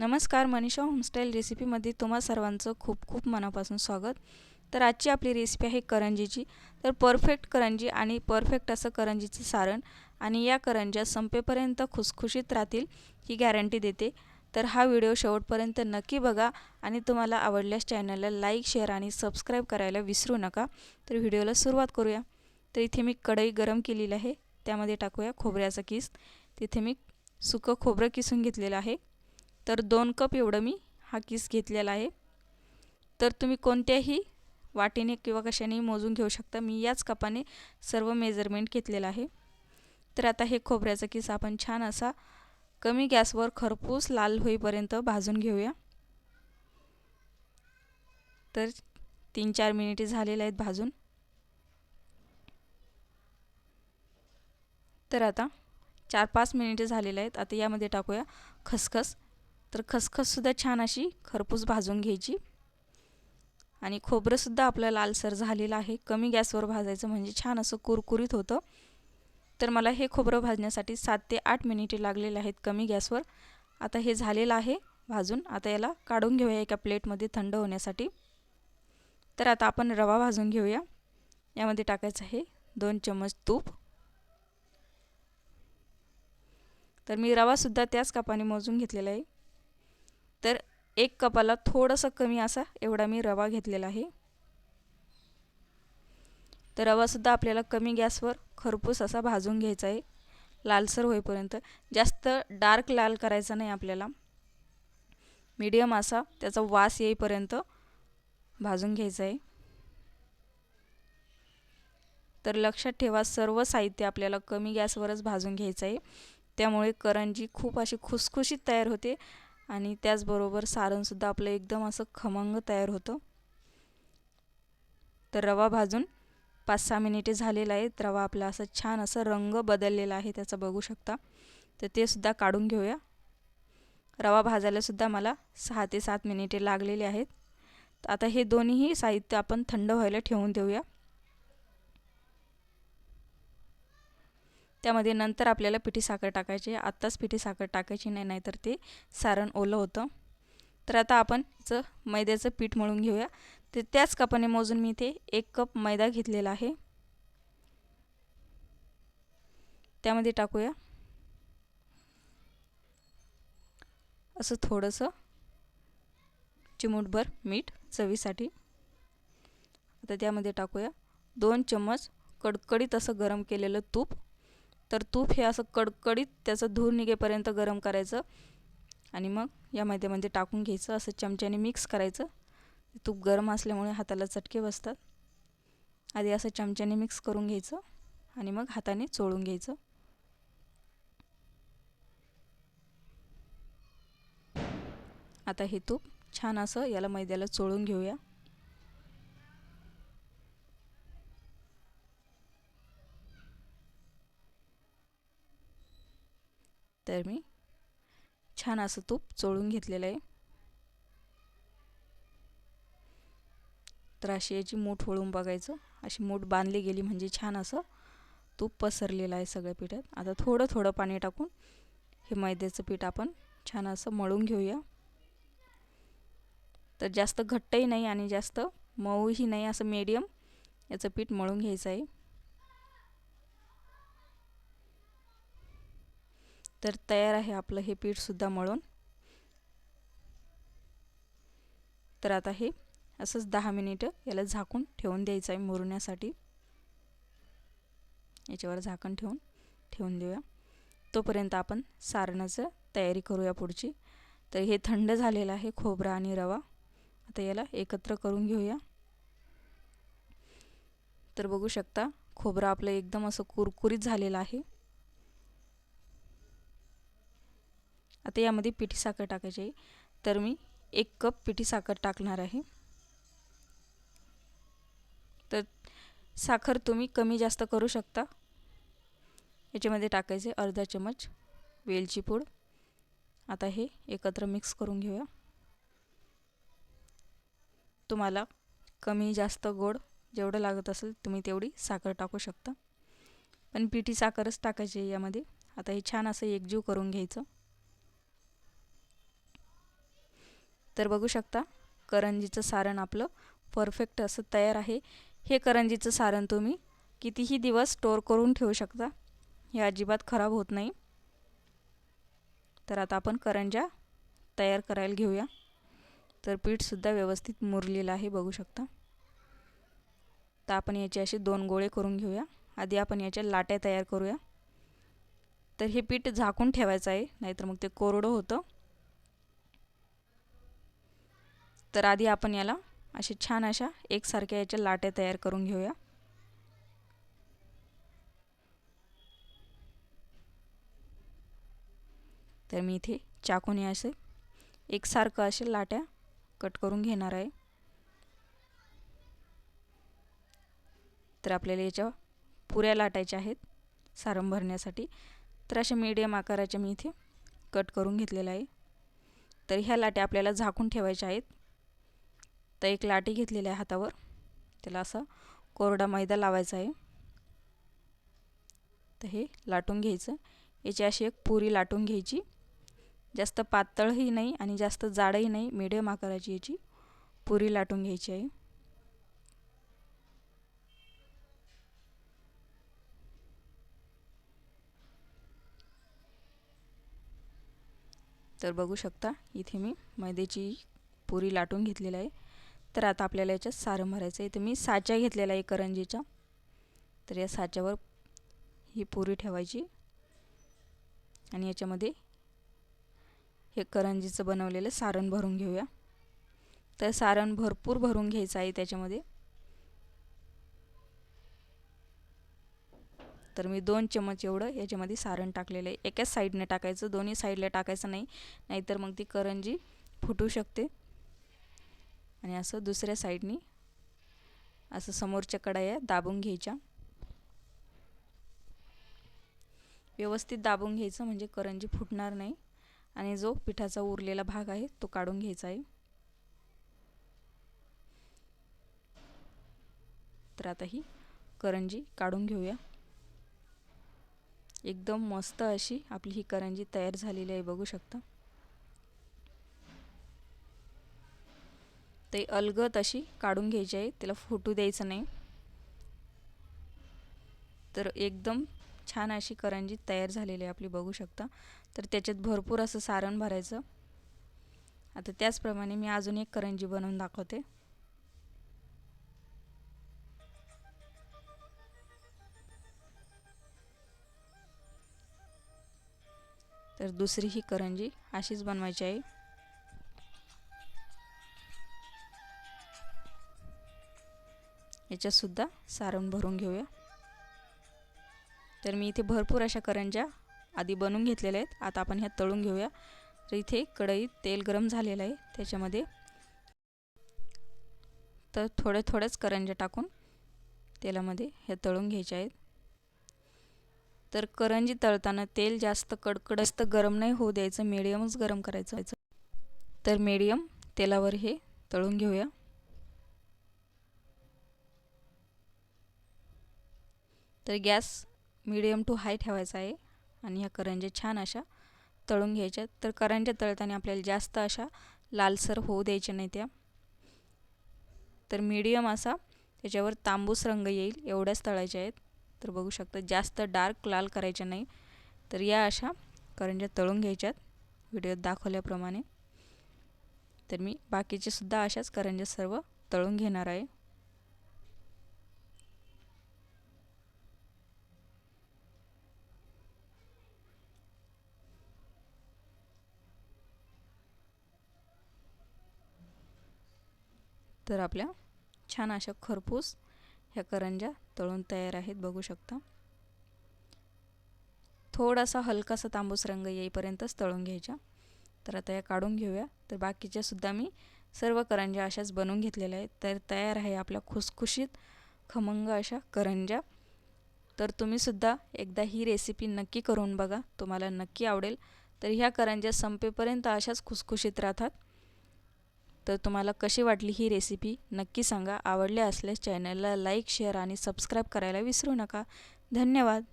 नमस्कार मनीषा होमस्टाईल रेसिपीमध्ये तुम्हा सर्वांचं खूप खूप मनापासून स्वागत. तर आजची आपली रेसिपी आहे करंजीची. तर परफेक्ट करंजी आणि परफेक्ट असं करंजीचं सारण आणि या करंज्या संपेपर्यंत खुसखुशीत राहतील ही गॅरंटी देते. तर हा व्हिडिओ शेवटपर्यंत नक्की बघा आणि तुम्हाला आवडल्यास चॅनलला लाईक शेअर आणि सबस्क्राईब करायला विसरू नका. तर व्हिडिओला सुरुवात करूया. तर इथे मी कढई गरम केलेली आहे. त्यामध्ये टाकूया खोबऱ्याचा किस. तिथे मी सुकं खोबरं किसून घेतलेलं आहे. तर दोन कप एवढं मी हा किस घेतलेला आहे. तर तुम्ही कोणत्याही वाटीने किंवा कशाने मोजून घेऊ शकता. मी याच कपाने सर्व मेजरमेंट घेतलेलं आहे. तर आता हे खोबऱ्याचा किस आपण छान असा कमी गॅसवर खरपूस लाल होईपर्यंत भाजून घेऊया. तर तीन चार मिनिटे झालेले आहेत भाजून. तर आता चार पाच मिनिटे झालेले आहेत. आता यामध्ये टाकूया खसखस. तर खसखससुद्धा छान अशी खरपूस भाजून घ्यायची. आणि खोबरंसुद्धा आपलं लालसर झालेलं आहे. कमी गॅसवर भाजायचं म्हणजे छान असं कुरकुरीत होतं. तर मला हे खोबरं भाजण्यासाठी सात ते आठ मिनिटे लागलेले आहेत कमी गॅसवर. आता हे झालेलं आहे भाजून. आता याला काढून घेऊया एका प्लेटमध्ये थंड होण्यासाठी. तर आता आपण रवा भाजून घेऊया. यामध्ये टाकायचं आहे दोन चम्मच तूप. तर मी रवासुद्धा त्याच कापाने मोजून घेतलेला आहे. तर एक कपाला थोडंसं कमी असा एवढा मी रवा घेतलेला आहे. तर रवासुद्धा आपल्याला कमी गॅसवर खरपूस असा भाजून घ्यायचा आहे लालसर होईपर्यंत. जास्त डार्क लाल करायचा नाही आपल्याला. मीडियम असा त्याचा वास येईपर्यंत भाजून घ्यायचा आहे. तर लक्षात ठेवा सर्व साहित्य आपल्याला कमी गॅसवरच भाजून घ्यायचं आहे. त्यामुळे करंजी खूप अशी खुसखुशीत तयार होते. आणि त्याचबरोबर सारणसुद्धा आपलं एकदम असं खमंग तयार होतं. तर रवा भाजून पाच सहा मिनिटे झालेला आहे. रवा आपला असं छान असं रंग बदललेला आहे त्याचा बघू शकता. तर ते सुद्धा काढून घेऊया. रवा भाजायलासुद्धा मला सहा ते सात मिनिटे लागलेली आहेत. तर आता हे दोन्हीही साहित्य आपण थंड व्हायला ठेवून देऊया. त्यामध्ये नंतर आपल्याला पिठी साखर टाकायची आत्ताच पिठी साखर टाकायची नाही नाहीतर ते सारण ओलं होतं. तर आता आपण चं मैद्याचं पीठ मळून घेऊया. ते त्याच कपाने मोजून मी ते एक कप मैदा घेतलेला आहे. त्यामध्ये टाकूया. असं थोडंसं चिमूटभर मीठ चवीसाठी. आता त्यामध्ये टाकूया. दोन चम्मच कडकडीत असं गरम केलेलं तूप. तर तूप हे असं कडकडीत त्याचं धूर निघेपर्यंत गरम करायचं. आणि मग या मैद्यामध्ये टाकून घ्यायचं असं चमच्याने मिक्स करायचं. तूप गरम असल्यामुळे हाताला चटके बसतात. आधी असं चमच्याने मिक्स करून घ्यायचं आणि मग हाताने चोळून घ्यायचं. आता हे तूप छान असं याला मैद्याला चोळून घेऊया. तर मी छान असं तूप चोळून घेतलेलं आहे. तर अशी याची मूठ वळून बघायचं. अशी मूठ बांधली गेली म्हणजे छान असं तूप पसरलेलं आहे सगळ्या पिठात. आता थोडं थोडं पाणी टाकून हे मैद्याचं पीठ आपण छान असं मळून घेऊया. तर जास्त घट्टही नाही आणि जास्त मऊही नाही असं मीडियम याचं पीठ मळून घ्यायचं आहे. तर तयार आहे आपलं हे पीठसुद्धा मळून. तर आता हे असंच दहा मिनिटं याला झाकून ठेवून द्यायचं आहे मुरण्यासाठी. याच्यावर झाकण ठेवून ठेवून देऊया. तोपर्यंत आपण सारणाचं तयारी करूया पुढची. तर हे थंड झालेलं आहे खोबरा आणि रवा. आता याला एकत्र करून घेऊया. तर बघू शकता खोबरं आपलं एकदम असं कुरकुरीत झालेलं आहे. आता यामध्ये पिठी साखर टाकायची आहे. तर मी एक कप पिठी साखर टाकणार आहे. तर साखर तुम्ही कमी जास्त करू शकता. याच्यामध्ये टाकायचे अर्धा चमच वेलची पूड. आता हे एकत्र मिक्स करून घेऊया. तुम्हाला कमी जास्त गोड जेवढं लागत असेल तुम्ही तेवढी साखर टाकू शकता. पण पिठी साखरच टाकायची आहे यामध्ये. आता हे छान असं एकजीव करून घ्यायचं. तर बघू शकता करंजीचं सारण आपलं परफेक्ट असं तयार आहे. हे करंजीचं सारण तुम्ही कितीही दिवस स्टोअर करून ठेवू शकता. हे अजिबात खराब होत नाही. तर आता आपण करंजा तयार करायला घेऊया. तर पीठसुद्धा व्यवस्थित मुरलेलं आहे बघू शकता. तर आपण याचे असे दोन गोळे करून घेऊया. आधी आपण याच्या लाट्या तयार करूया. तर हे पीठ झाकून ठेवायचं आहे नाहीतर मग ते कोरडं होतं. तर आधी आपण याला अशा छान अशा एकसारख्या याच्या लाट्या तयार करून घेऊया. तर मी इथे चाकूने असे एकसारखं असे लाट्या कट करून घेणार आहे. तर आपल्याला याच्या पुऱ्या लाटायच्या आहेत सारं भरण्यासाठी. तर अशा मीडियम आकाराच्या मी इथे कट करून घेतलेलं आहे. तर ह्या लाट्या आपल्याला झाकून ठेवायच्या आहेत. तर एक लाटी घेतलेली आहे हातावर. त्याला असा कोरडा मैदा लावायचा आहे. तर हे लाटून घ्यायचं. याची अशी एक पुरी लाटून घ्यायची. जास्त पातळही नाही आणि जास्त जाडही नाही मिडियम आकाराची याची पुरी लाटून घ्यायची आहे. तर बघू शकता इथे मी मैद्याची पुरी लाटून घेतलेली आहे. तर आता आपल्याला याच्यात सारं भरायचं आहे. इथे मी साच्या घेतलेला आहे करंजीचा तर या साच्यावर ही पुरी ठेवायची. आणि याच्यामध्ये हे करंजीचं बनवलेलं सारण भरून घेऊया. तर सारण भरपूर भरून घ्यायचं आहे त्याच्यामध्ये. तर मी दोन चमच एवढं याच्यामध्ये सारण टाकलेलं आहे. एकाच साईडने टाकायचं दोन्ही साईडला टाकायचं नाही. नाहीतर मग ती करंजी फुटू शकते. आणि असं दुसऱ्या साईडनी असं समोरच्या कडाया दाबून घ्यायच्या. व्यवस्थित दाबून घ्यायचं म्हणजे करंजी फुटणार नाही आणि जो पिठाचा उरलेला भाग आहे तो काढून घ्यायचा आहे. तर आता ही करंजी काढून घेऊया. एकदम मस्त अशी आपली ही करंजी तयार झालेली आहे बघू शकता. ते अलगत अशी काढून घ्यायची आहे. त्याला फुटू द्यायचं नाही. तर एकदम छान अशी करंजी तयार झालेली आहे आपली बघू शकता. तर त्याच्यात भरपूर असं सारण भरायचं. आता त्याचप्रमाणे मी अजून एक करंजी बनवून दाखवते. तर दुसरी ही करंजी अशीच बनवायची आहे. याच्यातसुद्धा सारण भरून घेऊया. तर मी इथे भरपूर अशा करंज्या आधी बनवून घेतलेल्या आहेत. आता आपण ह्या तळून घेऊया. तर इथे कढईत तेल गरम झालेलं आहे. त्याच्यामध्ये तर थोड्या थोड्याच करंज्या टाकून तेलामध्ये ह्या तळून घ्यायच्या आहेत. तर करंजी तळताना तेल जास्त कडकड जास्त गरम नाही होऊ द्यायचं. मिडियमच गरम करायचं तर मीडियम तेलावर हे तळून घेऊया. तर गॅस मिडियम टू हाय ठेवायचा आहे. आणि ह्या करंज्या छान अशा तळून घ्यायच्या. तर करंज्या तळताना आपल्याला जास्त अशा लालसर होऊ द्यायच्या नाही त्या. तर मीडियम असा त्याच्यावर तांबूस रंग येईल. एवढ्याच तळायच्या आहेत. तर बघू शकता जास्त डार्क लाल करायच्या नाही. तर या अशा करंज्या तळून घ्यायच्यात. व्हिडिओत दाखवल्याप्रमाणे. तर मी बाकीचे सुद्धा अशाच करंज्या सर्व तळून घेणार आहे. तर आपल्या छान अशा खरपूस ह्या करंज्या तळून तयार आहेत बघू शकता. थोडासा हलकासा तांबूस रंग येईपर्यंतच तळून घ्यायच्या. तर आता या काढून घेऊया. तर बाकीच्या सुद्धा मी सर्व करंज्या अशाच बनवून घेतलेल्या आहेत. तर तयार आहे आपल्या खुसखुशीत खमंग अशा करंज्या. तर तुम्हीसुद्धा एकदा ही रेसिपी नक्की करून बघा. तुम्हाला नक्की आवडेल. तर ह्या करंज्या संपेपर्यंत अशाच खुसखुशीत राहतात. तर तुम्हाला कशी वाटली ही रेसिपी नक्की सांगा. आवडले असल्यास चॅनलला लाईक शेअर आणि सबस्क्राईब करायला विसरू नका. धन्यवाद.